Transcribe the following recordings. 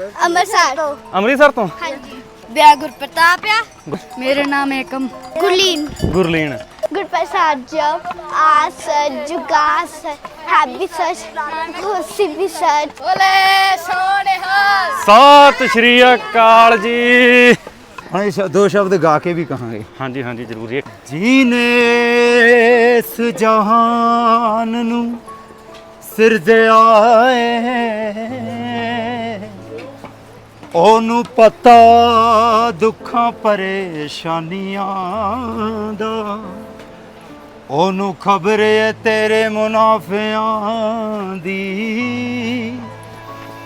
ਅੰਮ੍ਰਿਤਸਰ ਤੋਂ। ਅੰਮ੍ਰਿਤਸਰ ਤੋਂ? ਹਾਂਜੀ। ਬਿਆ ਗੁਰਪ੍ਰਤਾਪ ਆ। ਮੇਰਾ ਨਾਮ ਏਕਮ ਗੁਰਲੀਨ। ਗੁਰਲੀਨ। ਗੁਰਪ੍ਰਸਾਦ ਜਪ ਆਸ ਜੁਗਾਸ ਹੈਪੀ ਸਰਚ ਖੁਸ਼ੀ ਵੀ ਸਰਚ ਓਲੇ ਸੋਨੇ ਸਤਿ ਸ਼੍ਰੀ ਅਕਾਲ ਜੀ। ਹਾਂ ਇਹ ਸ਼- ਦੋ ਸ਼ਬਦ ਗਾ ਕੇ ਵੀ ਕਹਾਂਗੇ। ਹਾਂਜੀ ਹਾਂਜੀ ਜ਼ਰੂਰ ਜੀ। ਜੀਨੇ ਇਸ ਜਹਾਨ ਨੂੰ ਸਿਰਜਿਆ ਏ। ਉਹਨੂੰ ਪਤਾ ਦੁੱਖਾਂ, ਪਰੇਸ਼ਾਨੀਆਂ ਦਾ। ਉਹਨੂੰ ਖਬਰ ਏ ਤੇਰੇ ਮੁਨਾਫਿਆਂ ਦੀ।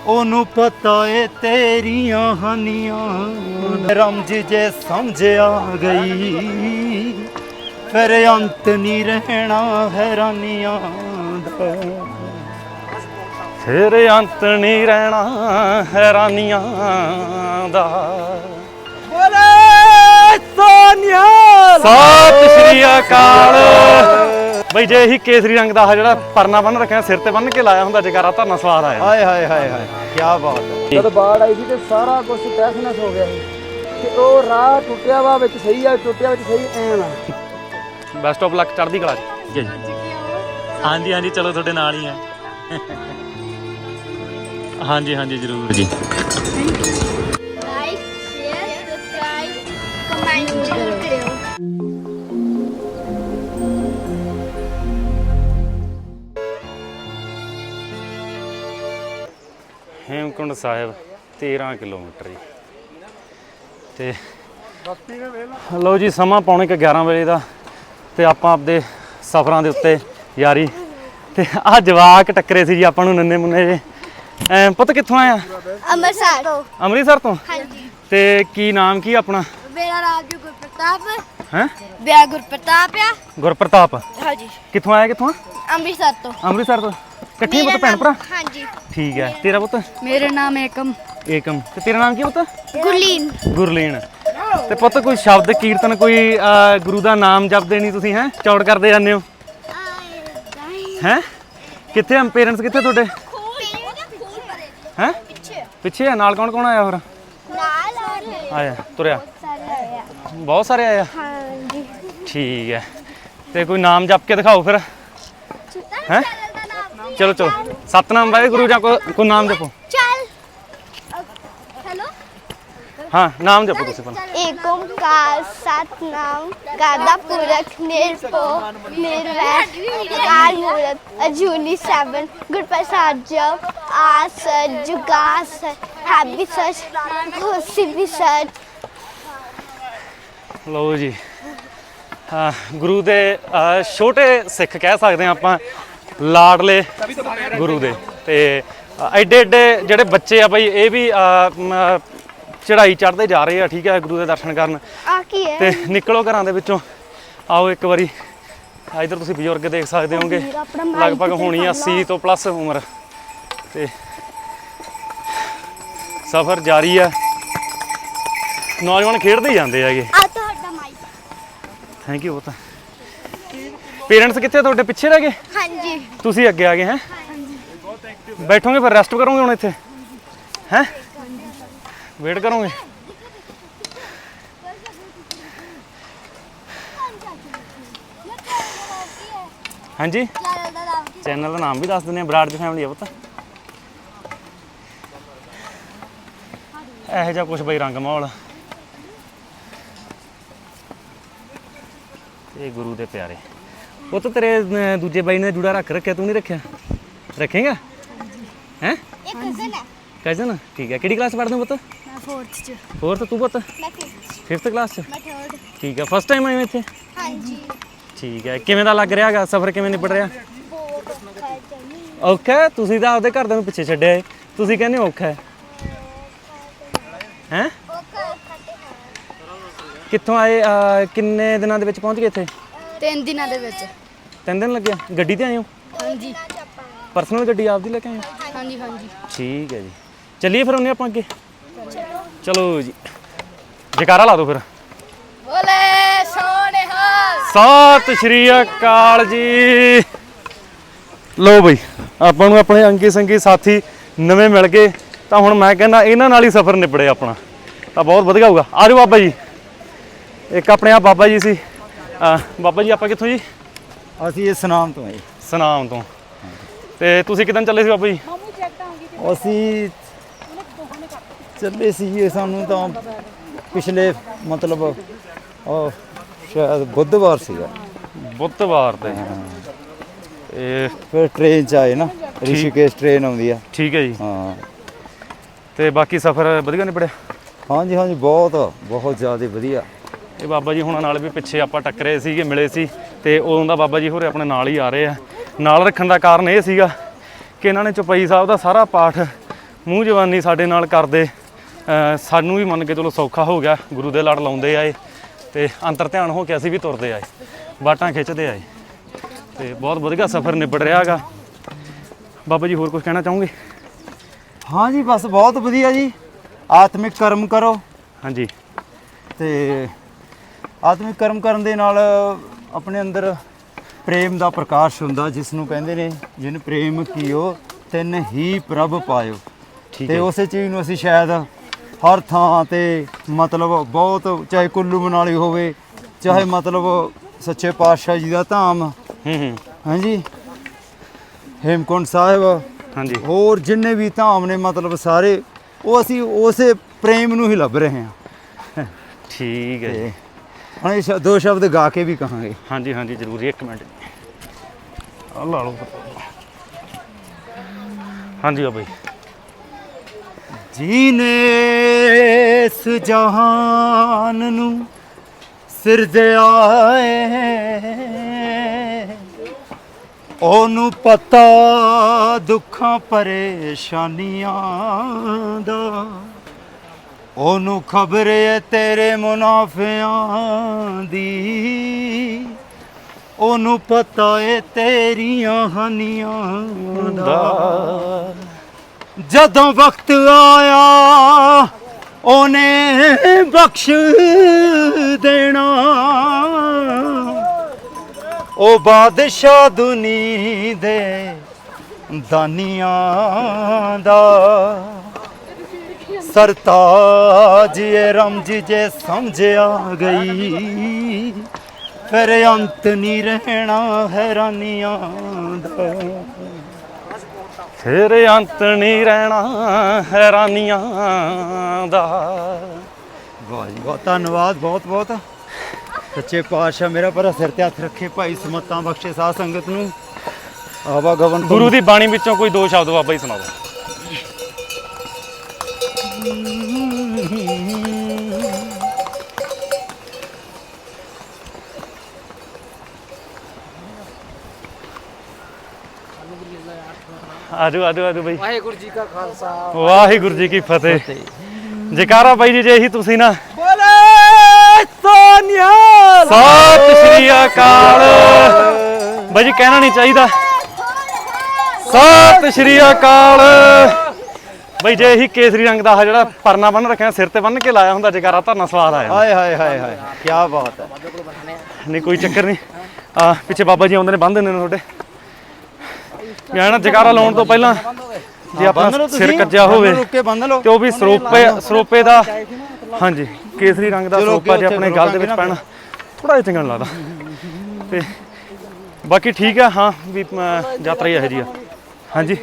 ਉਹਨੂੰ ਪਤਾ ਏ ਤੇਰੀਆਂ ਹਾਨੀਆਂ ਰਮਜ ਜੇ ਸਮਝ ਆ ਗਈ, ਫਿਰ ਅੰਤ ਨਹੀਂ ਰਹਿਣਾ ਹੈਰਾਨੀਆਂ ਦਾ। ਫਿਰ ਅੰਤ ਨਹੀਂ ਰਹਿਣਾ ਹੈਰਾਨੀਆਂ ਦਾ। ਬੋਲੇ ਸੋਨਿਆ। ਸਤਿ ਸ਼੍ਰੀ ਅਕਾਲ। ਬਈ ਜੇ ਇਹੀ ਕੇਸਰੀ ਰੰਗ ਦਾ ਜਿਹੜਾ ਪਰਨਾ ਬੰਨ ਰੱਖਿਆ ਸਿਰ ਤੇ ਬੰਨ ਕੇ ਲਾਇਆ ਹੁੰਦਾ ਜਗਾਰਾ ਧਰਨਾ ਸਵਾਦ ਆਇਆ। ਹਾਏ ਹਾਏ ਹਾਏ ਹਾਏ ਕੀ ਬਾਤ ਹੈ। ਜਦ ਬਾੜ ਆਈ ਸੀ ਤੇ ਸਾਰਾ ਕੁਝ ਤਹਿਸ-ਨਹਿਸ ਹੋ ਗਿਆ ਸੀ। ਤੇ ਉਹ ਰਾਹ ਟੁੱਟਿਆ ਵਾ ਵਿੱਚ ਸਹੀ ਆ ਟੁੱਟਿਆ ਵਿੱਚ ਸਹੀ ਐਨ ਆ। ਬੈਸਟ ਆਫ ਲੱਕ ਚੜ੍ਹਦੀ ਕਲਾ ਜੀ ਹਾਂਜੀ ਹਾਂਜੀ ਚਲੋ ਤੁਹਾਡੇ ਨਾਲ ਹੀ ਆ। ਹਾਂਜੀ ਹਾਂਜੀ ਜ਼ਰੂਰ ਜੀ। ਲਾਈਕ ਸ਼ੇਅਰ ਸਬਸਕ੍ਰਾਈਬ ਕਮੈਂਟ ਜ਼ਰੂਰ ਕਰਿਓ। ਹੇਮਕੁੰਡ ਸਾਹਿਬ 13 ਕਿਲੋਮੀਟਰ ਜੀ। ਤੇ ਲਓ ਜੀ ਸਮਾਂ ਪੌਣੇ ਕੁ 11 ਵਜੇ ਦਾ ਤੇ ਆਪਾਂ ਆਪਦੇ ਸਫ਼ਰਾਂ ਦੇ ਉੱਤੇ ਯਾਰੀ। ਤੇ ਆ ਜਵਾਕ ਟੱਕਰੇ ਸੀ ਜੀ ਆਪਾਂ ਨੂੰ ਨੰਨੇ ਮੁੰਨੇ ਜੇ। ਪੁੱਤ ਕਿੱਥੋਂ ਆਇਆ ਅੰਮ੍ਰਿਤਸਰ ਤੋਂ। ਅੰਮ੍ਰਿਤਸਰ ਤੋਂ? ਹਾਂਜੀ। ਤੇ ਕੀ ਨਾਮ ਕੀ ਆਪਣਾ? ਮੇਰਾ ਨਾਮ ਜੀ ਗੁਰਪ੍ਰਤਾਪ। ਹੈ? ਬਿਆ ਗੁਰਪ੍ਰਤਾਪ ਆ। ਗੁਰਪ੍ਰਤਾਪ। ਹਾਂਜੀ। ਕਿੱਥੋਂ ਆਇਆ ਕਿੱਥੋਂ? ਅੰਮ੍ਰਿਤਸਰ ਤੋਂ। ਅੰਮ੍ਰਿਤਸਰ ਤੋਂ। ਇਕੱਠੇ ਪੁੱਤ ਭੈਣ ਭਰਾ? ਹਾਂਜੀ। ਠੀਕ ਹੈ। ਤੇਰਾ ਪੁੱਤ? ਮੇਰਾ ਨਾਮ ਏਕਮ। ਏਕਮ। ਤੇ ਤੇਰਾ ਨਾਮ ਕੀ ਪੁੱਤ? ਗੁਰਲੀਨ। ਗੁਰਲੀਨ। ਤੇ ਪੁੱਤ ਕੋਈ ਸ਼ਬਦ ਕੀਰਤਨ ਕੋਈ ਗੁਰੂ ਦਾ ਨਾਮ ਜਪਦੇ ਨਹੀਂ ਤੁਸੀਂ ਹੈ? ਚੌੜ ਕਰਦੇ ਜਾਂਦੇ ਹੋ। ਹੈ? ਕਿੱਥੇ ਆ? ਪੇਰੈਂਟਸ ਕਿੱਥੇ ਤੁਹਾਡੇ? ਹੈ? ਪਿੱਛੇ ਆ। ਨਾਲ ਕੌਣ ਕੌਣ ਆਇਆ ਹੋਰ? ਨਾਲ ਆਇਆ ਤੁਰਿਆ? ਸਾਰੇ ਬਹੁਤ ਸਾਰੇ ਆਇਆ ਹਾਂਜੀ। ਠੀਕ ਹੈ। ਤੇ ਕੋਈ ਨਾਮ ਜਪ ਕੇ ਦਿਖਾਓ ਫਿਰ। ਹੈ? ਚਲੋ ਚਲੋ। ਸਤਨਾਮ ਵਾਹਿਗੁਰੂ ਜਾਂ ਕੋਈ ਕੋਈ ਨਾਮ ਜਪੋ ਚੱਲ ਹੈਲੋ ਹਾਂ ਨਾਮ ਜਪੋ ਤੁਸੀਂ ਪਹਿਲਾਂ ਏਕ ਓੰਕਾਰ ਸਤਨਾਮ ਗਾਦਾ ਪੁਰਖ ਨਿਰਭਉ ਨਿਰਵੈਰ ਕਾਲ ਮੂਰਤ ਅਜੂਨੀ ਸੈਭਨ ਗੁਰਪ੍ਰਸਾਦ ਜਪ ਆਸ ਜੁਗਾਸ ਹੈਪੀ ਸਰਚ ਖੁਸ਼ੀ ਵੀ ਸਰਚ ਲਓ ਜੀ। ਹਾਂ ਗੁਰੂ ਦੇ ਅਹ, ਛੋਟੇ ਸਿੱਖ ਕਹਿ ਸਕਦੇ ਹਾਂ ਆਪਾਂ ਲਾਡਲੇ ਗੁਰੂ ਦੇ। ਤੇ ਅ, ਐਡੇ ਐਡੇ ਜਿਹੜੇ ਬੱਚੇ ਆ ਬਈ ਇਹ ਵੀ ਅ, ਮ, ਚੜ੍ਹਾਈ ਚੜ੍ਹਦੇ ਜਾ ਰਹੇ ਆ ਠੀਕ ਹੈ ਗੁਰੂ ਦੇ ਦਰਸ਼ਨ ਕਰਨ। ਆ ਕੀ ਹੈ? ਤੇ ਨਿਕਲੋ ਘਰਾਂ ਦੇ ਵਿੱਚੋਂ। ਆਓ ਇੱਕ ਵਾਰੀ। ਇਧਰ ਤੁਸੀਂ ਬਜ਼ੁਰਗ ਦੇਖ ਸਕਦੇ ਹੋਗੇ ਲਗਭਗ ਹੋਣੀ ਆ 80 ਤੋਂ ਪਲੱਸ ਉਮਰ। ਤੇ ਸਫ਼ਰ ਜਾਰੀ ਆ। ਨੌਜਵਾਨ ਖੇਡਦੇ ਹੀ ਜਾਂਦੇ ਹੈਗੇ। ਆ ਤੁਹਾਡਾ ਮਾਈਕ ਥੈਂਕ ਯੂ ਬਹੁਤ। ਪੇਰੈਂਟਸ ਕਿੱਥੇ ਤੁਹਾਡੇ? ਪਿੱਛੇ ਰਹਿ ਗਏ? ਹਾਂਜੀ। ਤੁਸੀਂ ਅੱਗੇ ਆ ਗਏ ਹੈ? ਬੈਠੋਗੇ ਫਿਰ ਰੈਸਟ ਕਰੋਗੇ ਹੁਣ ਇੱਥੇ? ਹੈ? ਵੇਟ ਕਰੋਗੇ। ਹਾਂਜੀ। ਚੈਨਲ ਦਾ ਨਾਮ ਵੀ ਦੱਸ ਦਿੰਦੇ ਆ ਬਰਾੜ ਦੀ ਫੈਮਿਲੀ ਆ ਪੁੱਤ। ਇਹੋ ਜਿਹਾ ਕੁਝ ਬਈ ਰੰਗ ਮਾਹੌਲ। ਇਹ ਗੁਰੂ ਦੇ ਪਿਆਰੇ। ਉਹ ਤਾਂ ਤੇਰੇ ਅਹ, ਦੂਜੇ ਬਾਈ ਨੇ ਜੁੜਾ ਰੱਖ ਰੱਖਿਆ ਤੂੰ ਨਹੀਂ ਰੱਖਿਆ? ਰੱਖੇਗਾ? ਹੈ? ਇਹ ਕਜ਼ਨ ਹੈ ਕਜ਼ਨ ਠੀਕ ਹੈ ਕਿਹੜੀ ਕਲਾਸ ਪੜ੍ਹਦੇ ਹੋ ਪੁੱਤ? ਮੈਂ 4th ਚ। ਫੋਰਥ ਤੂੰ ਪੁੱਤ? ਮੈਂ 5th 5th ਕਲਾਸ ਚ? ਮੈਂ 3rd ਠੀਕ ਹੈ ਫਸਟ ਟਾਈਮ ਆਏ ਹੋ ਇੱਥੇ? ਹਾਂਜੀ। ਠੀਕ ਹੈ ਕਿਵੇਂ ਦਾ ਲੱਗ ਰਿਹਾਗਾ ਸਫ਼ਰ ਕਿਵੇਂ ਨਿਬੜ ਰਿਹਾ? ਬਹੁਤ ਔਖਾ ਹੈ ਜਮੀ ਔਖਾ ਹੈ? ਤੁਸੀਂ ਤਾਂ ਆਪਦੇ ਘਰਦਿਆਂ ਨੂੰ ਪਿੱਛੇ ਛੱਡਿਆ ਏ। ਤੁਸੀਂ ਕਹਿੰਦੇ ਹੋ ਔਖਾ ਹੈ। ਹੈ? ਔਖਾ ਔਖਾ ਤੇ ਹੈ। ਕਿੱਥੋਂ ਆਏ ਅਹ, ਕਿੰਨੇ ਦਿਨਾਂ ਦੇ ਵਿੱਚ ਪਹੁੰਚ ਗਏ ਇੱਥੇ? ਤਿੰਨ ਦਿਨਾਂ ਦੇ ਵਿੱਚ। ਤਿੰਨ ਦਿਨ ਲੱਗਿਆ ਗੱਡੀ ਤੇ ਆਏ ਹੋ? ਹਾਂਜੀ। ਪਰਸਨਲ ਗੱਡੀ ਆਪਦੀ ਲੈ ਕੇ ਆਏ ਹੋ? ਹਾਂਜੀ ਹਾਂਜੀ। ਠੀਕ ਹੈ ਜੀ। ਚੱਲੀਏ ਫਿਰ ਉਹਨੇ ਆਪਾਂ ਅੱਗੇ। ਚਲੋ ਜੀ। ਜਕਾਰਾ ਲਾ ਦਿਓ ਫਿਰ। ਬੋਲੇ ਸੋਨੇ ਸਤਿ ਸ਼੍ਰੀ ਅਕਾਲ ਜੀ। ਲੋ ਬਈ ਆਪਾਂ ਨੂੰ ਆਪਣੇ ਅੰਗੀ ਸੰਗੀ ਸਾਥੀ ਨਵੇਂ ਮਿਲ ਗਏ। ਤਾਂ ਹੁਣ ਮੈਂ ਕਹਿੰਦਾ ਇਹਨਾਂ ਨਾਲ ਹੀ ਸਫ਼ਰ ਨਿਬੜੇ ਆਪਣਾ। ਤਾਂ ਬਹੁਤ ਵਧੀਆ ਹੋਊਗਾ। ਆ ਜਾਓ ਬਾਬਾ ਜੀ। ਇੱਕ ਆਪਣੇ ਆ ਬਾਬਾ ਜੀ ਸੀ। ਅਹ ਬਾਬਾ ਜੀ ਆਪਾਂ ਕਿੱਥੋਂ ਜੀ? ਅਸੀਂ ਇਸ ਨਾਮ ਤੋਂ ਆਏ ਸਨਾਮ ਤੋਂ। ਤੇ ਤੁਸੀਂ ਕਿਦਾਂ ਚੱਲੇ ਸੀ ਬਾਬਾ ਜੀ? ਅਸੀਂ ਚੱਲੇ ਸੀ ਸਾਨੂੰ ਤਾਂ ਪਿਛਲੇ ਮਤਲਬ ਉਹ ਸ਼ਾਇਦ ਬੁੱਧਵਾਰ ਸੀਗਾ। ਬੁੱਧਵਾਰ ਤੇ। ਇਹ ਫਿਰ ਟ੍ਰੇਨ ਚ ਆਏ ਨਾ ਰਿਸ਼ੀਕੇਸ਼ ਟ੍ਰੇਨ ਆਉਂਦੀ ਆ। ਠੀਕ ਹੈ ਜੀ। ਹਾਂ। ਤੇ ਬਾਕੀ ਸਫ਼ਰ ਵਧੀਆ ਨਿਬੜਿਆ? ਹਾਂਜੀ ਹਾਂਜੀ ਬਹੁਤ ਬਹੁਤ ਜ਼ਿਆਦਾ ਵਧੀਆ। ਇਹ ਬਾਬਾ ਜੀ ਹੁਣਾਂ ਨਾਲ ਵੀ ਪਿੱਛੇ ਆਪਾਂ ਟੱਕਰੇ ਸੀਗੇ ਮਿਲੇ ਸੀ। ਤੇ ਉਦੋਂ ਦਾ ਬਾਬਾ ਜੀ ਹੋਰੇ ਆਪਣੇ ਨਾਲ ਹੀ ਆ ਰਹੇ ਆ। ਨਾਲ ਰੱਖਣ ਦਾ ਕਾਰਨ ਇਹ ਸੀਗਾ ਕਿ ਇਹਨਾਂ ਨੇ ਚੁਪਈ ਸਾਹਿਬ ਦਾ ਸਾਰਾ ਪਾਠ ਮੂੰਹ ਜਵਾਨੀ ਸਾਡੇ ਨਾਲ ਕਰਦੇ ਸਾਨੂੰ ਵੀ ਮੰਨ ਕੇ ਚਲੋ ਸੌਖਾ ਹੋ ਗਿਆ ਗੁਰੂ ਦੇ ਲੜ ਲਾਉਂਦੇ ਆਏ ਤੇ ਅੰਤਰ ਧਿਆਨ ਹੋ ਕੇ ਅਸੀਂ ਵੀ ਤੁਰਦੇ ਆਏ ਬਾਟਾਂ ਖਿੱਚਦੇ ਆਏ ਤੇ ਬਹੁਤ ਵਧੀਆ ਸਫ਼ਰ ਨਿਬੜ ਰਿਹਾਗਾ ਬਾਬਾ ਜੀ ਹੋਰ ਕੁਝ ਕਹਿਣਾ ਚਾਹੋਗੇ? ਹਾਂ ਜੀ ਬਸ ਬਹੁਤ ਵਧੀਆ ਜੀ। ਆਤਮਿਕ ਕਰਮ ਕਰੋ। ਹਾਂਜੀ। ਤੇ ਆਤਮਿਕ ਕਰਮ ਕਰਨ ਦੇ ਨਾਲ ਆਪਣੇ ਅੰਦਰ ਪ੍ਰੇਮ ਦਾ ਪ੍ਰਕਾਸ਼ ਹੁੰਦਾ ਜਿਸ ਨੂੰ ਕਹਿੰਦੇ ਨੇ ਜਿਨ ਪ੍ਰੇਮ ਕੀਓ ਤਿਨ ਹੀ ਪ੍ਰਭ ਪਾਇਓ। ਤੇ ਉਸੇ ਚੀਜ਼ ਨੂੰ ਅਸੀਂ ਸ਼ਾਇਦ ਹਰ ਥਾਂ ਤੇ ਮਤਲਬ ਬਹੁਤ ਚਾਹੇ ਕੁੱਲੂ ਮਨਾਲੀ ਹੋਵੇ ਚਾਹੇ ਮਤਲਬ ਸੱਚੇ ਪਾਤਸ਼ਾਹ ਜੀ ਦਾ ਧਾਮ। ਹੂੰ ਹੂੰ। ਹਾਂਜੀ? ਹੇਮਕੁੰਟ ਸਾਹਿਬ। ਹਾਂਜੀ। ਹੋਰ ਜਿੰਨੇ ਵੀ ਧਾਮ ਨੇ ਮਤਲਬ ਸਾਰੇ ਉਹ ਅਸੀਂ ਉਸੇ ਪ੍ਰੇਮ ਨੂੰ ਹੀ ਲੱਭ ਰਹੇ ਹਾਂ। ਠੀਕ ਹੈ ਜੀ। ਹੁਣ ਇਹ ਦੋ ਸ਼ਬਦ ਗਾ ਕੇ ਵੀ ਕਹਾਂਗੇ। ਹਾਂਜੀ ਹਾਂਜੀ ਜ਼ਰੂਰ ਇੱਕ ਮਿੰਟ। ਆ ਲਾ ਲਓ। ਹਾਂਜੀ ਬਾਬਾ ਜੀ ਜੀਨੇ ਇਸ ਜਹਾਨ ਨੂੰ ਸਿਰਜਿਆ ਏ ਉਹਨੂੰ ਪਤਾ ਦੁੱਖਾਂ ਪਰੇਸ਼ਾਨੀਆਂ ਦਾ। ਉਹਨੂੰ ਖਬਰ ਏ ਤੇਰੇ ਮੁਨਾਫਿਆਂ ਦੀ। ਉਹਨੂੰ ਪਤਾ ਏ ਤੇਰੀਆਂ ਹਾਨੀਆਂ ਦਾ। ਜਦੋਂ ਵਕਤ ਆਇਆ, ਉਹਨੇ ਬਖਸ਼ ਦੇਣਾ। ਉਹ ਬਾਦਸ਼ਾਹ ਦੁਨੀ ਦੇ ਦਾਨੀਆਂ ਦਾ। ਸਰਤਾਜ ਇਹ ਰਮਜ ਜੇ ਸਮਝ ਆ ਗਈ। ਫਿਰ ਅੰਤ ਨਹੀਂ ਰਹਿਣਾ ਹੈਰਾਨੀਆਂ ਦਾ। ਫਿਰ ਅੰਤ ਨਹੀਂ ਰਹਿਣਾ ਹੈਰਾਨੀਆਂ ਦਾ। ਵਾਹ ਜੀ ਬਹੁਤ ਧੰਨਵਾਦ ਬਹੁਤ ਬਹੁਤ। ਸੱਚੇ ਪਾਤਸ਼ਾਹ ਮੇਰਾ ਪਰ ਸਿਰ ਤੇ ਹੱਥ ਰੱਖੇ ਭਾਈ ਸਮਤਾਂ ਬਖਸ਼ੇ ਸਾਧ ਸੰਗਤ ਨੂੰ। ਆਵਾ ਗਵਨ ਗੁਰੂ ਦੀ ਬਾਣੀ ਵਿੱਚੋਂ ਕੋਈ ਦੋ ਸ਼ਬਦ ਬਾਬਾ ਜੀ ਸੁਣਾ ਆਜੋ ਆਜੋ ਆਜੋ ਬਾਈ। ਵਾਹਿਗੁਰੂ ਜੀ ਕਾ ਖਾਲਸਾ। ਵਾਹਿਗੁਰੂ ਜੀ ਕੀ ਫਤਿਹ। ਜੈਕਾਰਾ ਬਾਈ ਜੀ ਜੇ ਇਹੀ ਤੁਸੀਂ ਨਾ। ਬੋਲੇ ਸੋਨਿਆ ਸਤਿ ਸ਼੍ਰੀ ਅਕਾਲ। ਬਾਈ ਜੀ ਕਹਿਣਾ ਨਹੀਂ ਚਾਹੀਦਾ। ਸਤਿ ਸ਼੍ਰੀ ਅਕਾਲ। ਬਾਈ ਜੇ ਇਹੀ ਕੇਸਰੀ ਰੰਗ ਦਾ ਜਿਹੜਾ ਪਰਨਾ ਬੰਨ ਰੱਖਿਆ ਸਿਰ ਤੇ ਬੰਨ ਕੇ ਲਾਇਆ ਹੁੰਦਾ ਜੈਕਾਰਾ ਧਰਨਾ ਸਵਾਦ ਆਇਆ ਹਾਏ ਹਾਏ ਹਾਏ ਹਾਏ ਕੀ ਬਾਤ ਹੈ। ਨਹੀਂ ਕੋਈ ਚੱਕਰ ਨਹੀਂ। ਆ ਪਿੱਛੇ ਬਾਬਾ ਜੀ ਆਉਂਦੇ ਨੇ ਬੰਨ ਦਿੰਦੇ ਨੇ ਤੁਹਾਡੇ। ਨਾ ਜੈਕਾਰਾ ਲਾਉਣ ਤੋਂ ਪਹਿਲਾਂ ਜੇ ਆਪਣਾ ਸਿਰ ਕੱਜਿਆ ਹੋਵੇ ਤੇ ਉਹ ਵੀ ਸਰੋਪੇ ਸਰੋਪੇ ਦਾ ਹਾਂਜੀ ਕੇਸਰੀ ਰੰਗ ਦਾ ਸਰੋਪਾ ਜੇ ਆਪਣੇ ਗਲ ਦੇ ਵਿੱਚ ਪੈਣਾ। ਥੋੜਾ ਜਿਹਾ ਚੰਗਾ ਲੱਗਦਾ। ਤੇ ਬਾਕੀ ਠੀਕ ਆ ਹਾਂ ਵੀ ਯਾਤਰਾ ਹੀ ਇਹੋ ਜੀ ਆ। ਹਾਂਜੀ।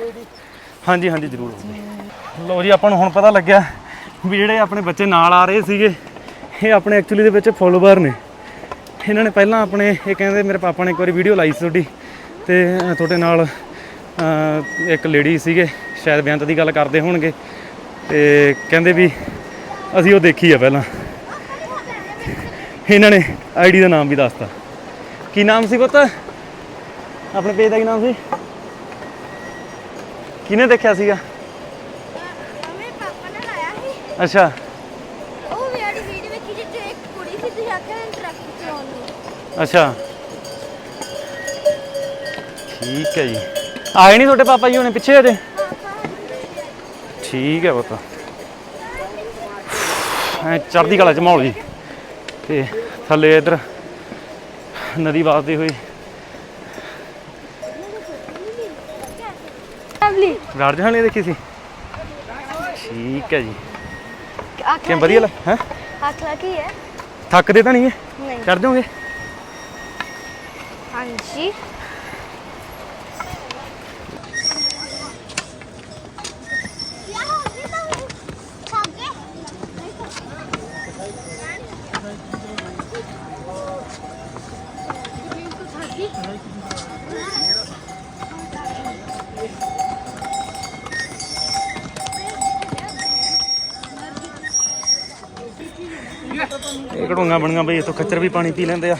ਹਾਂਜੀ ਹਾਂਜੀ ਜ਼ਰੂਰ। ਲਓ ਜੀ ਆਪਾਂ ਨੂੰ ਹੁਣ ਪਤਾ ਲੱਗਿਆ ਵੀ ਜਿਹੜੇ ਆਪਣੇ ਬੱਚੇ ਨਾਲ ਆ ਰਹੇ ਸੀਗੇ ਇਹ ਆਪਣੇ ਐਕਚੁਅਲੀ ਦੇ ਵਿੱਚ ਫੋਲੋਵਰ ਨੇ। ਇਹਨਾਂ ਨੇ ਪਹਿਲਾਂ ਆਪਣੇ ਇਹ ਕਹਿੰਦੇ ਮੇਰੇ ਪਾਪਾ ਨੇ ਇੱਕ ਵਾਰੀ ਵੀਡੀਓ ਲਾਈ ਸੀ ਤੁਹਾਡੀ ਤੇ ਤੁਹਾਡੇ ਨਾਲ ਇੱਕ ਲੇਡੀ ਸੀਗੇ ਸ਼ਾਇਦ ਬੇਅੰਤ ਦੀ ਗੱਲ ਕਰਦੇ ਹੋਣਗੇ। ਤੇ ਕਹਿੰਦੇ ਵੀ ਅਸੀਂ ਉਹ ਦੇਖੀ ਆ ਪਹਿਲਾਂ। ਇਹਨਾਂ ਨੇ ਆਈਡੀ ਦਾ ਨਾਮ ਵੀ ਦੱਸਤਾ। ਕੀ ਨਾਮ ਸੀ ਪੁੱਤ? ਆਪਣੇ ਪੇਜ ਦਾ ਕੀ ਨਾਮ ਸੀ? ਕਿਹਨੇ ਦੇਖਿਆ ਸੀਗਾ? ਮੇਰੇ ਪਾਪਾ ਨੇ ਲਾਇਆ ਸੀ। ਅੱਛਾ। ਉਹ ਵੀ ਆੜੀ ਵੀਡੀਓ ਵੇਖੀ ਜਿੱਥੇ ਇੱਕ ਕੁੜੀ ਸੀ ਤੁਸੀਂ ਆਖਿਆ ਨਾ ਟਰੱਕ ਚਲਾਉਣ ਨੂੰ। ਅੱਛਾ। ਠੀਕ ਹੈ ਜੀ। ਆਏ ਨਹੀਂ ਤੁਹਾਡੇ ਪਾਪਾ ਜੀ ਹੁਣੇ ਪਿੱਛੇ ਅਜੇ ਠੀਕ ਹੈ ਪੁੱਤ। ਐ ਚੜ੍ਹਦੀ ਕਲਾ ਚ ਮਾਹੌਲ ਜੀ। ਤੇ ਥੱਲੇ ਇਧਰ ਨਦੀ ਵਗਦੀ ਹੋਈ ਲਵਲੀ। ਰਾਜਹਾਨੀ ਦੇਖੀ ਸੀ? ਠੀਕ ਹੈ ਜੀ। ਕਿਵੇਂ ਵਧੀਆ ਲੱਗ ਹੈ? ਆਖਲਾ ਕੀ ਹੈ ਥੱਕਦੇ ਤਾਂ ਨਹੀਂ ਹੈ ਨਹੀਂ। ਚੜ ਜਾਓਗੇ? ਹਾਂਜੀ। ਘੜੂੰਗਾ ਬਣੀਆਂ ਬਈ ਇਥੋਂ ਖੱਚਰ ਵੀ ਪਾਣੀ ਪੀ ਲੈਂਦੇ ਆ।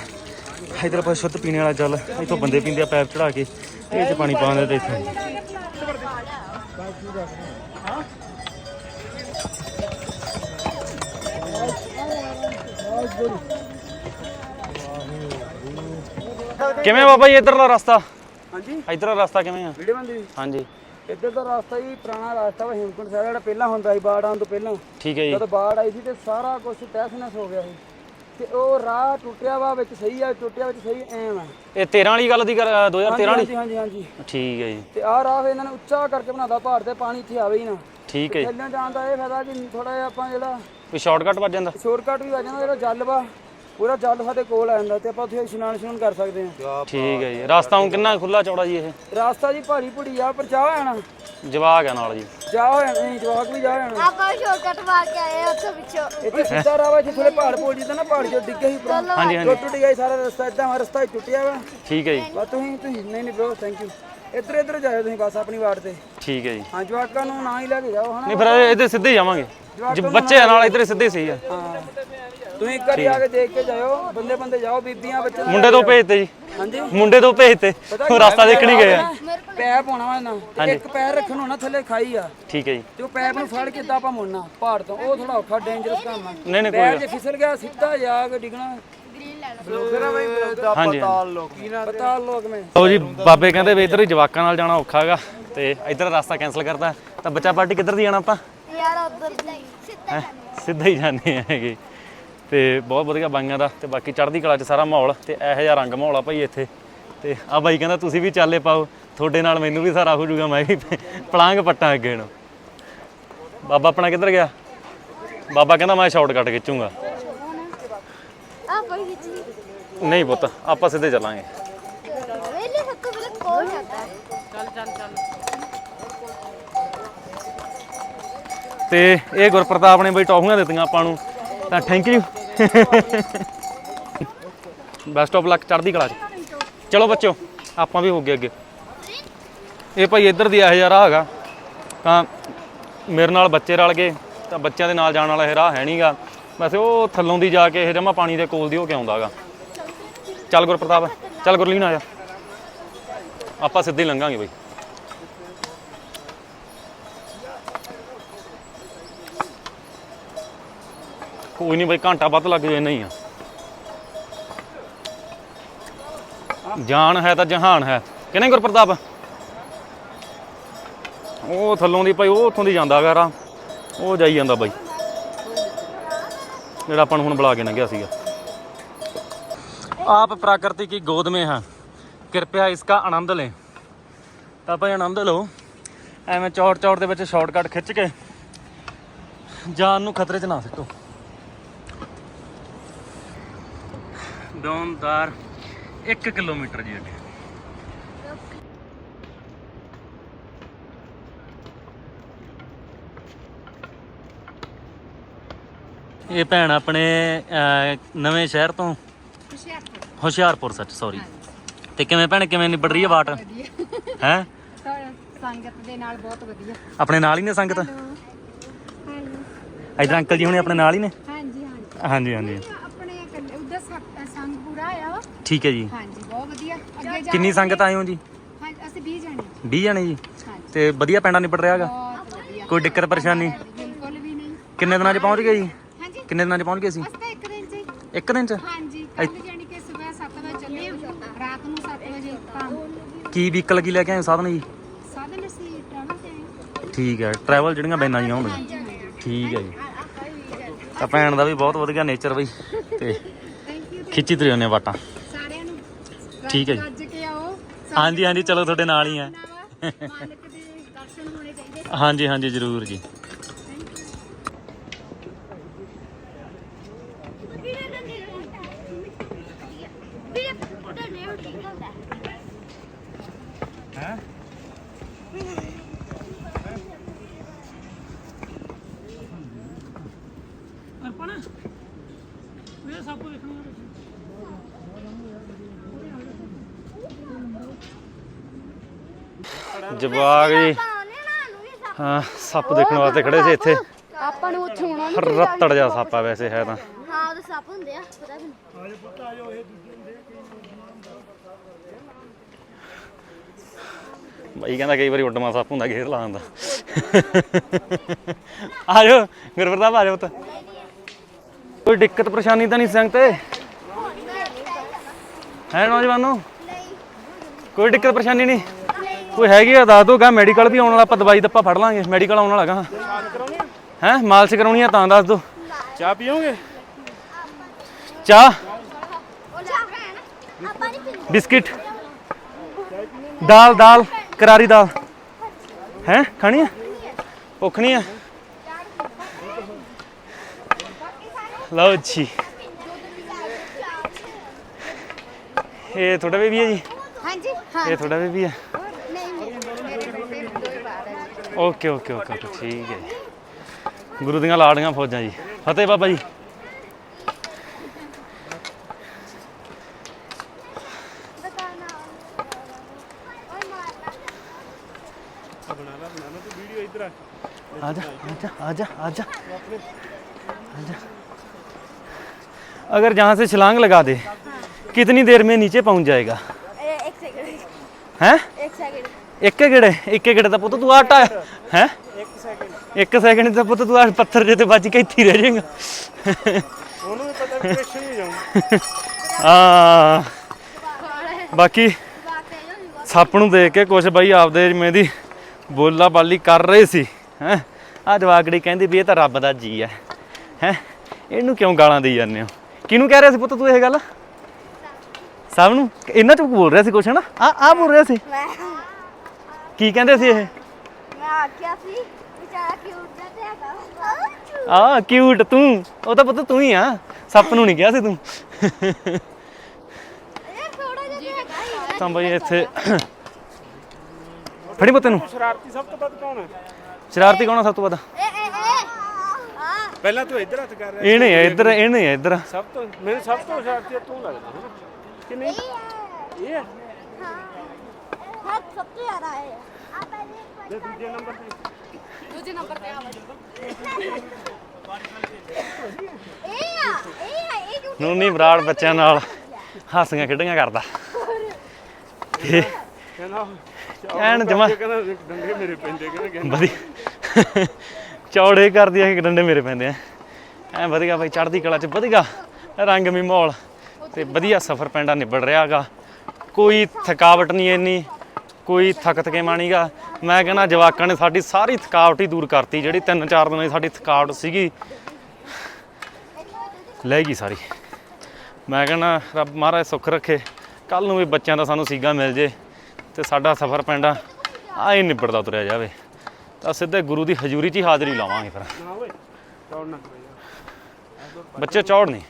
ਇਧਰ ਆਪਾਂ ਸ਼ੁੱਧ ਪੀਣੇ ਵਾਲਾ ਜਲ ਇਥੋਂ ਬੰਦੇ ਪੀਂਦੇ ਆ ਪੈਪ ਚੜਾ ਕੇ ਇਹ ਚ ਪਾਣੀ ਪਾ ਦਿੰਦੇ ਤੇ ਇੱਥੇ। ਕਿਵੇਂ ਬਾਬਾ ਜੀ ਇਧਰਲਾ ਰਸਤਾ? ਹਾਂਜੀ। ਇਧਰਲਾ ਰਸਤਾ ਕਿਵੇਂ ਆ? ਵੀਡੀਓ ਬੰਦੀ ਹਾਂਜੀ। ਇੱਧਰ ਦਾ ਰਸਤਾ ਜੀ ਪੁਰਾਣਾ ਰਸਤਾ ਵਾ ਹਿੰਮਕੁੰਟ ਸਾਹਿਬ ਜਿਹੜਾ ਪਹਿਲਾਂ ਹੁੰਦਾ ਸੀ ਬਾੜ ਤੋਂ ਪਹਿਲਾਂ। ਠੀਕ ਹੈ ਜੀ। ਜਦੋਂ ਬਾੜ ਆਈ ਸੀ ਤੇ ਸਾਰਾ ਕੁਝ ਤਹਿਸ-ਨਹਿਸ ਹੋ ਗਿਆ ਸੀ। ਤੇ ਉਹ ਰਾਹ ਟੁੱਟਿਆ ਵਾ ਵਿੱਚ ਸਹੀ ਆ ਟੁੱਟਿਆ ਵਿੱਚ ਸਹੀ ਐਮ ਆ ਇਹ 13 ਵਾਲੀ ਗੱਲ ਦੀ ਗੱਲ 2013 ਵਾਲੀ? ਹਾਂਜੀ ਹਾਂਜੀ ਹਾਂਜੀ। ਠੀਕ ਹੈ ਜੀ। ਤੇ ਆਹ ਰਾਹ ਇਹਨਾਂ ਨੇ ਉੱਚਾ ਕਰਕੇ ਬਣਾਦਾ ਪਹਾੜ ਤੇ ਪਾਣੀ ਇੱਥੇ ਆਵੇ ਹੀ ਨਾ। ਠੀਕ ਹੈ ਜੀ। ਥੱਲੇ ਜਾਣ ਦਾ ਇਹ ਫਾਇਦਾ ਕਿ ਥੋੜਾ ਜਿਹਾ ਆਪਾਂ ਜਿਹੜਾ ਵੀ ਸ਼ਾਰਟਕਟ ਵੱਜ ਜਾਂਦਾ? ਸ਼ੋਰਟਕਟ ਵੀ ਆ ਜਾਂਦਾ ਜਿਹੜਾ ਜਲ ਵਾ ਪੂਰਾ ਜਲ ਸਾਡੇ ਕੋਲ ਆ ਜਾਂਦਾ ਤੇ ਆਪਾਂ ਉੱਥੇ ਇਸ਼ਨਾਨ ਇਸ਼ਨਾਨ ਕਰ ਸਕਦੇ ਹਾਂ। ਠੀਕ ਹੈ ਜੀ। ਰਸਤਾ ਹੁਣ ਕਿੰਨਾ ਖੁੱਲਾ ਚੌੜਾ ਜੀ ਇਹ? ਰਾਸਤਾ ਜੀ ਭਾਰੀ ਭੁੜੀ ਆ ਪਰ ਚਾਹ ਆਣਾ ਜਵਾਗ ਹੈ ਨਾਲ ਜੀ। ਜਾ ਹੋਇਆ ਨਹੀਂ ਜਵਾਕ ਵੀ ਜਾ ਹੋਣਾ ਆਪਾਂ ਸ਼ੋਰਟਕਟ ਮਾਰ ਕੇ ਆਏ ਉੱਥੋਂ ਪਿੱਛੋਂ। ਇੱਥੇ ਸਿੱਧਾ ਰਾਹ ਵਾ ਜਿੱਥੇ ਥੋੜੇ ਪਹਾੜ ਪੋਲ ਜਿੱਦਾਂ ਨਾ ਪਹਾੜ ਜੋ ਡਿੱਗੇ ਸੀ ਪੁਰਾ ਹਾਂਜੀ ਹਾਂਜੀ। ਟੁੱਟ ਗਿਆ ਸੀ ਸਾਰਾ ਰਸਤਾ ਇਦਾਂ ਵਾ ਰਸਤਾ ਹੀ ਟੁੱਟਿਆ ਵਾ। ਠੀਕ ਹੈ ਜੀ। ਬਸ ਤੁਸੀਂ ਤੁਸੀਂ ਨਹੀਂ ਨਹੀਂ ਬ్రో ਥੈਂਕ ਯੂ ਇੱਧਰ ਇੱਧਰ ਜਾਇਓ ਤੁਸੀਂ ਬਸ ਆਪਣੀ ਵਾਰਡ ਤੇ। ਠੀਕ ਹੈ ਜੀ। ਹਾਂ ਜਵਾਕਾਂ ਨੂੰ ਨਾ ਹੀ ਲੈ ਕੇ ਜਾਓ ਹਨਾ। ਨਹੀਂ ਫਿਰ ਇਹਦੇ ਸਿੱਧੇ ਹੀ ਜਾਵਾਂਗੇ। ਜੇ ਬੱਚੇ ਆ ਨਾਲ ਇਧਰ ਸਿੱਧੇ ਸਹੀ ਆ। ਹਾਂ। ਤੁਸੀਂ ਇੱਕ ਵਾਰੀ ਆ ਕੇ ਦੇਖ ਕੇ ਜਾਇਓ ਬੰਦੇ ਬੰਦੇ ਜਾਓ ਬੀਬੀਆਂ ਬੱਚੇ ਮੁੰਡੇ ਤੋਂ ਭੇਜਤੇ ਜੀ। ਹਾਂਜੀ। ਮੁੰਡੇ ਤੋਂ ਭੇਜਤੇ। ਉਹ ਰਸਤਾ ਦੇਖਣ ਹੀ ਗਏ ਆ। ਪੈਪ ਹੋਣਾ ਵਾ ਨਾ। ਤੇ ਇੱਕ ਪੈਰ ਰੱਖਣ ਹੋਣਾ ਥੱਲੇ ਖਾਈ ਆ। ਠੀਕ ਹੈ ਜੀ। ਤੇ ਉਹ ਪੈਪ ਨੂੰ ਫੜ ਕੇ ਇਦਾਂ ਆਪਾਂ ਮੁੜਨਾ ਪਹਾੜ ਤੋਂ। ਉਹ ਥੋੜਾ ਔਖਾ ਡੇਂਜਰਸ ਕੰਮ ਆ। ਨਹੀਂ ਨਹੀਂ ਪੈਰ ਕੋਈ ਜੇ ਫਿਸਲ ਗਿਆ ਸਿੱਧਾ ਜਾ ਕੇ ਡਿੱਗਣਾ। ਹਾਂਜੀ ਪਤਾ ਲੋਕ ਮੈਂ ਲਓ ਜੀ ਬਾਬੇ ਕਹਿੰਦੇ ਵੀ ਇਧਰ ਹੀ ਜਵਾਕਾਂ ਨਾਲ ਜਾਣਾ ਔਖਾ ਹੈਗਾ ਤੇ ਇਧਰ ਰਸਤਾ ਕੈਨਸਲ ਕਰਤਾ। ਤਾਂ ਬੱਚਾ ਪਾਰਟੀ ਕਿੱਧਰ ਦੀ ਜਾਣਾ ਆਪਾਂ? ਯਾਰ ਉਧਰ ਸਿੱਧਾ ਹੈਂ? ਸਿੱਧਾ ਹੀ ਜਾਂਦੇ ਹੈਗੇ। ਤੇ ਬਹੁਤ ਵਧੀਆ ਬਾਈਆਂ ਦਾ ਤੇ ਬਾਕੀ ਚੜ੍ਹਦੀ ਕਲਾ 'ਚ ਸਾਰਾ ਮਾਹੌਲ ਤੇ ਇਹੋ ਜਿਹਾ ਰੰਗ ਮਾਹੌਲ ਆ ਭਾਈ ਇੱਥੇ। ਤੇ ਆ ਬਾਈ ਕਹਿੰਦਾ ਤੁਸੀਂ ਵੀ ਚਾਲੇ ਪਾਓ ਤੁਹਾਡੇ ਨਾਲ ਮੈਨੂੰ ਵੀ ਸਾਰਾ ਹੋ ਜਾਊਗਾ ਮੈਂ ਵੀ ਪਲਾਂਗ ਪੱਟਾਂ ਅੱਗੇ ਨੂੰ। ਬਾਬਾ ਆਪਣਾ ਕਿੱਧਰ ਗਿਆ? ਬਾਬਾ ਕਹਿੰਦਾ ਮੈਂ ਸ਼ਾਰਟਕਟ ਖਿੱਚੂਗਾ। ਆ ਕੋਈ ਵਿੱਚ ਨਹੀਂ ਨਹੀਂ ਪੁੱਤ ਆਪਾਂ ਸਿੱਧੇ ਚੱਲਾਂਗੇ। ਵੇਲੇ ਸਭ ਤੋਂ ਪਹਿਲਾਂ ਕੋਲ ਜਾਂਦਾ ਹੈ। ਤੇ ਇਹ ਗੁਰਪ੍ਰਤਾਪ ਨੇ ਬਈ ਟੌਫੀਆਂ ਦਿੱਤੀਆਂ ਆਪਾਂ ਨੂੰ। ਤਾਂ thank you best of luck ਚੜ੍ਹਦੀ ਕਲਾ ਚ। ਚਲੋ ਬੱਚਿਓ, ਆਪਾਂ ਵੀ ਹੋ ਗਏ ਅੱਗੇ। ਇਹ ਭਾਈ ਇੱਧਰ ਦੀ ਇਹੋ ਜਿਹਾ ਰਾਹ ਹੈਗਾ। ਤਾਂ ਮੇਰੇ ਨਾਲ ਬੱਚੇ ਰਲ ਗਏ, ਤਾਂ ਬੱਚਿਆਂ ਦੇ ਨਾਲ ਜਾਣ ਵਾਲਾ ਇਹ ਰਾਹ ਹੈ ਨਹੀਂਗਾ ਵੈਸੇ ਉਹ ਥੱਲੋਂ ਦੀ ਜਾ ਕੇ ਇਹ ਜਮਾ ਪਾਣੀ ਦੇ ਕੋਲ ਦੀ ਹੋ ਕੇ ਆਉਂਦਾਗਾ ਚੱਲ ਗੁਰਪ੍ਰਤਾਪ, ਚੱਲ ਗੁਰਲੀਨ ਆ ਜਾ। ਆਪਾਂ ਸਿੱਧੇ ਲੰਘਾਂਗੇ ਬਈ। ਕੋਈ ਨਹੀਂ ਬਈ, ਘੰਟਾ ਵੱਧ ਲੱਗ ਜਾਏ, ਨਹੀਂ ਆ। ਜਾਨ ਹੈ ਤਾਂ ਜਹਾਨ ਹੈ। ਕਿਨੇ ਗੁਰਪ੍ਰਤਾਪ? ਉਹ ਥੱਲੋਂ ਦੀ ਭਾਈ, ਉਹ ਉੱਥੋਂ ਦੀ ਜਾਂਦਾ ਹੈਗਾ ਉਹ ਜਾਈ ਜਾਂਦਾ ਬਾਈ। ਜਿਹੜਾ ਆਪਾਂ ਨੂੰ ਹੁਣ ਬੁਲਾ ਕੇ ਲੰਘਿਆ ਸੀਗਾ। ਆਪ ਪ੍ਰਕਿਰਤੀ ਕੀ ਗੋਦ ਮੇ ਹੈ। ਕਿਰਪਿਆ ਇਸਕਾ ਆਨੰਦ ਲੈ। ਤਾਂ ਭਾਈ ਆਨੰਦ ਲਓ। ਐਵੇਂ ਚੌੜ ਚੌੜ ਦੇ ਵਿੱਚ ਸ਼ਾਰਟਕਟ ਖਿੱਚ ਕੇ ਜਾਨ ਨੂੰ ਖਤਰੇ 'ਚ ਨਾ ਸਿੱਟੋ। ਦੌਂਦਾਰ 1 ਕਿਲੋਮੀਟਰ ਜੀ ਅੱਗੇ। ਇਹ ਭੈਣ ਆਪਣੇ ਅਹ, ਨਵੇਂ ਸ਼ਹਿਰ ਤੋਂ? ਹੁਸ਼ਿਆਰਪੁਰ। ਸੱਚ ਸੌਰੀ ਤੇ ਕਿਵੇਂ ਭੈਣ ਕਿਵੇਂ ਨਿਬੜ ਰਹੀ ਹੈ ਵਾਟ? ਹੈ? ਸੰਗਤ ਦੇ ਨਾਲ ਬਹੁਤ ਵਧੀਆ। ਆਪਣੇ ਨਾਲ ਹੀ ਨੇ ਸੰਗਤ? ਇਧਰ ਅੰਕਲ ਜੀ ਹੁਣੇ ਆਪਣੇ ਨਾਲ ਹੀ ਨੇ? ਹਾਂਜੀ ਹਾਂਜੀ। ਹਾਂਜੀ ਹਾਂਜੀ ਆਪਣੇ ਇਕੱਲੇ- ਉੱਧਰ ਸ- ਸੰਗ ਪੂਰਾ ਆਇਆ ਵਾ ਠੀਕ ਹੈ ਜੀ। ਹਾਂਜੀ ਬਹੁਤ ਵਧੀਆ। ਅੱਗੇ ਜਾ ਕਿੰਨੀ ਸੰਗਤ ਆਏ ਹੋ ਜੀ? ਹਾਂ ਅਸੀਂ 20 ਜਣੇ 20 ਜਣੇ ਜੀ? ਹਾਂਜੀ। ਤੇ ਵਧੀਆ ਪੈਂਡਾ ਨਿਬੜ ਰਿਹਾ ਹੈਗਾ? ਬਹੁਤ ਵਧੀਆ। ਕੋਈ ਦਿੱਕਤ ਪਰੇਸ਼ਾਨੀ? ਬਿਲਕੁਲ ਵੀ ਨਹੀਂ। ਕਿੰਨੇ ਦਿਨਾਂ 'ਚ ਪਹੁੰਚ ਗਏ ਜੀ? ਹਾਂਜੀ। ਕਿੰਨੇ ਦਿਨਾਂ 'ਚ ਪਹੁੰਚ ਗਏ ਸੀ? ਤਾਂ ਇੱਕ ਦਿਨ ਚ ਹੀ। ਇੱਕ ਦਿਨ 'ਚ? ਹਾਂਜੀ ਕੱਲ ਜਾਣੀ ਕਿ ਸਵੇਰ 7 ਵਜੇ ਚੱਲੇ ਹਾਂ, ਰਾਤ ਨੂੰ 7 ਵਜੇ ਤਾਂ। ਕੀ ਵਹੀਕਲ ਕੀ ਲੈ ਕੇ ਆਏ ਹੋ? ਸਾਧਨ ਜੀ? ਸਾਧਨ ਅਸੀਂ ਟਰੈਵਲ ਤੇ ਆਏ। ਠੀਕ ਹੈ ਟਰੈਵਲ ਜਿਹੜੀਆਂ ਬੈਨਾਂ ਜੀਆਂ ਹੋਣਗੀਆਂ। ਹਾਂਜੀ ਠੀਕ ਹੈ ਜੀ। ਤਾਂ ਭੈਣ ਦਾ ਵੀ ਬਹੁਤ ਵਧੀਆ ਨੇਚਰ ਬਈ। ਤੇ ਥੈਂਕ ਯੂ ਖਿੱਚੀ ਤਰੀ ਉਹਨੇ ਵਾਟਾਂ। ਠੀਕ ਹੈ ਜੀ। ਰੱਜ ਕੇ ਆਓ। ਹਾਂਜੀ ਹਾਂਜੀ ਚਲੋ ਤੁਹਾਡੇ ਨਾਲ ਹੀ ਆ। ਮਾਲਕ ਦੇ ਦਰਸ਼ਨ ਹੋਣੇ ਚਾਹੀਦੇ। ਹਾਂਜੀ ਹਾਂਜੀ ਜ਼ਰੂਰ ਜੀ ਅਰਪਣ ਇਹ ਸੱਪ ਵੇਖਣਾ ਜਵਾਗ ਜੀ। ਹਾਂ ਸੱਪ। ਦੇਖਣ ਵਾਸਤੇ ਖੜੇ ਸੀ ਇੱਥੇ। ਆਪਾਂ ਨੂੰ ਉੱਥੇ ਹੋਣਾ ਨਹੀਂ ਰੱਤੜ ਜਾ ਸੱਪ ਆ ਵੈਸੇ ਹੈ ਤਾਂ। ਹਾਂ ਉਹਦੇ ਸੱਪ ਹੁੰਦੇ ਆ ਪਤਾ ਵੀ ਬਾਈ ਕਹਿੰਦਾ ਕਈ ਵਾਰੀ ਉੱਡਮਾ ਸੱਪ ਹੁੰਦਾ ਘੇਰ ਲਾ ਦਿੰਦਾ। ਆ ਜਾਓ ਗੁਰਪ੍ਰਤਾਪ ਆ ਜਾਓ ਪੁੱਤ। ਕੋਈ ਦਿੱਕਤ ਪਰੇਸ਼ਾਨੀ ਤਾਂ ਨਹੀਂ ਸੰਗ ਤੇ? ਹੈ ਨੌਜਵਾਨੋ? ਕੋਈ ਦਿੱਕਤ ਪਰੇਸ਼ਾਨੀ ਨਹੀਂ? ਕੋਈ ਹੈਗੀ ਆ ਦੱਸ ਦੋ ਗਾ ਮੈਡੀਕਲ ਵੀ ਆਉਣ ਵਾਲਾ ਆਪਾਂ ਦਵਾਈ ਦੱਪਾ ਫੜ ਲਾਂਗੇ ਮੈਡੀਕਲ ਆਉਣ ਵਾਲਾ ਗਾ। ਹੈ ਮਾਲਸ਼ ਕਰਾਉਣੀ ਆ ਤਾਂ ਦੱਸ ਦੋ ਚਾਹ ਪੀਓਗੇ? ਚਾਹ? ਬਿਸਕਿਟ। ਦਾਲ ਦਾਲ ਕਰਾਰੀ ਦਾਲ। ਹੈ ਖਾਣੀ ਆ? ਭੁੱਖ ਨਹੀਂ ਆ? ਲਓ ਜੀ। ਇਹ ਤੁਹਾਡਾ ਬੇਬੀ ਹੈ ਜੀ? ਹਾਂਜੀ ਹਾਂ। ਇਹ ਤੁਹਾਡਾ ਬੇਬੀ ਹੈ ਓਕੇ ਓਕੇ ਓਕੇ ਓਕੇ, ਠੀਕ ਹੈ ਜੀ ਗੁਰੂ ਦੀਆਂ ਲਾੜੀਆਂ ਫੌਜਾਂ ਜੀ ਫਤਿਹ ਬਾਬਾ ਜੀ ਬਤਾਨਾ ਓਏ ਮਾਰਨਾ आजा आजा आजा आजा आजा अगर जहाँ से छलांग लगा दे कितनी देर में नीचे पहुंच जाएगा ਇਹ ਇੱਕ ਸੈਕਿੰਡ हैं ਇੱਕ ਸੈਕਿੰਡ ਇੱਕ ਗੇੜੇ ਇੱਕ ਗੇੜੇ ਦਾ ਪੁੱਤ ਤੂੰ ਆਟਾ ਹੈ? ਇੱਕ ਸੈਕਿੰਡ ਇੱਕ ਸੈਕਿੰਡ ਦਾ ਪੁੱਤ ਤੂੰ ਆ ਪੱਥਰ ਜੇ ਤੇ ਵੱਜ ਕੇ ਇੱਥੇ ਹੀ ਰਹਿ ਜਾਏਗਾ। ਉਹਨੂੰ ਵੀ ਪਤਾ ਵੀ ਕ੍ਰਿਸ਼ਨ ਹੀ ਜਾਊਂ ਆ ਬਾਕੀ ਸੱਪ ਨੂੰ ਦੇਖ ਕੇ ਕੁਛ ਬਾਈ ਆਪਦੇ ਜਿਵੇਂ ਦੀ ਬੋਲਾ ਬਾਲੀ ਕਰ ਰਹੇ ਸੀ ਹੈ? ਆ ਜਵਾਗੜੀ ਕਹਿੰਦੀ ਵੀ ਇਹ ਤਾਂ ਰੱਬ ਦਾ ਜੀ ਹੈ ਹੈ? ਇਹਨੂੰ ਕਿਉਂ ਗਾਲਾਂ ਦੇਈ ਜਾਂਦੇ ਹੋ? ਕਿਹਨੂੰ ਕਹਿ ਰਿਹਾ ਸੀ ਪੁੱਤ ਤੂੰ ਇਹ ਗੱਲ? ਸਭ ਨੂੰ? ਇਹਨਾਂ ਚ ਬੋਲ ਰਿਹਾ ਸੀ ਕੁਛ ਹਨਾ? ਆ ਆ ਬੋਲ ਰਿਹਾ ਸੀ। ਮੈਂ ਕੀ ਕਹਿੰਦੇ ਸੀ ਇਹ? ਮੈਂ ਆਖਿਆ ਸੀ ਵਿਚਾਰਾ ਕਿਊਟ ਜਿਹਾ ਤੇ ਹੈਗਾ ਆ ਕਿਊਟ ਤੂੰ। ਉਹ ਤਾਂ ਪੁੱਤ ਤੂੰ ਹੀ ਆ। ਸੱਪ ਨੂੰ ਨਹੀਂ ਕਿਹਾ ਸੀ ਤੂੰ। ਇਹ ਥੋੜਾ ਜਿਹਾ ਤੇ ਹੈਗਾ ਹੀ ਤਾਂ ਬਈ ਇੱਥੇ ਫੜੀ ਪੁੱਤ ਨੂੰ ਸ਼ਰਾਰਤੀ ਸਭ ਤੋਂ ਵੱਧ ਕੌਣ ਹੈ? ਸ਼ਰਾਰਤੀ ਕੌਣ ਆ ਸਭ ਤੋਂ ਵੱਧ? ਏ ਏ ਏ ਆ ਪਹਿਲਾਂ ਤੂੰ ਇੱਧਰ ਹੱਥ ਕਰ ਰਿਹਾ ਇਹਨੇ ਹੈ ਇੱਧਰ ਇਹਨੇ ਹੈ ਇੱਧਰ। ਸਭ ਤੋਂ ਮੈਨੂੰ ਸਭ ਤੋਂ ਸ਼ਰਾਰਤੀ ਤੂੰ ਲੱਗਦਾ ਹੈ ਨਾ? ਕਿ ਨਹੀਂ? ਇਹ ਹੈ ਹਾਂ ਹਾਂ ਸਭ ਤੋਂ ਜ਼ਿਆਦਾ ਹੈ ਆ ਪਹਿਲੇ ਜੇ ਦੂਜੇ ਨੰਬਰ ਤੇ ਦੂਜੇ ਨੰਬਰ ਤੇ ਆ ਇਹ ਆ ਇਹ ਆ ਇਹ ਜੋ ਨੂਨੀ ਬਰਾੜ ਬੱਚਿਆਂ ਨਾਲ ਹਾਸੀਆਂ ਖੇਡੀਆਂ ਕਰਦਾ ਕਹਿੰਦਾ ਐਨ ਜਮਾ ਕਹਿੰਦਾ ਡੰਡੇ ਮੇਰੇ ਪੈਂਦੇ ਕਹਿੰਦਾ ਵਧੀਆ ਚੌੜੇ ਕਰਦੀ ਆ ਕਿ ਡੰਡੇ ਮੇਰੇ ਪੈਂਦੇ ਆ ਐ ਵਧੀਆ ਬਾਈ ਚੜ੍ਹਦੀ ਕਲਾ ਚ ਵਧੀਆ ਰੰਗਮੀ ਮਾਹੌਲ ਤੇ ਵਧੀਆ ਸਫ਼ਰ ਪੈਂਡਾ ਨਿਬੜ ਰਿਹਾਗਾ ਕੋਈ ਥਕਾਵਟ ਨਹੀਂ ਇੰਨੀ ਕੋਈ ਥੱਕ ਥਕੇਮਾਣੀਗਾ ਮੈਂ ਕਹਿੰਦਾ ਜਵਾਕਾਂ ਨੇ ਸਾਡੀ ਸਾਰੀ ਥਕਾਵਟ ਹੀ ਦੂਰ ਕਰਤੀ ਜਿਹੜੀ ਤਿੰਨ ਚਾਰ ਦਿਨਾਂ ਦੀ ਸਾਡੀ ਥਕਾਵਟ ਸੀਗੀ। ਲੈ ਗਈ ਸਾਰੀ। ਮੈਂ ਕਹਿੰਦਾ ਰੱਬ ਮਹਾਰਾਜ ਸੁੱਖ ਰੱਖੇ। ਕੱਲ ਨੂੰ ਵੀ ਬੱਚਿਆਂ ਦਾ ਸਾਨੂੰ ਸੀਗਾ ਮਿਲ ਜੇ ਤੇ ਸਾਡਾ ਸਫ਼ਰ ਪੈਂਡਾ ਆਏ ਨਿਬੜਦਾ ਤੁਰਿਆ ਜਾਵੇ। ਤਾਂ ਸਿੱਧੇ ਗੁਰੂ ਦੀ ਹਜ਼ੂਰੀ 'ਚ ਹੀ ਹਾਜ਼ਰੀ ਲਾਵਾਂਗੇ ਫਿਰ। ਬੱਚੇ ਚੌੜ ਨਹੀਂ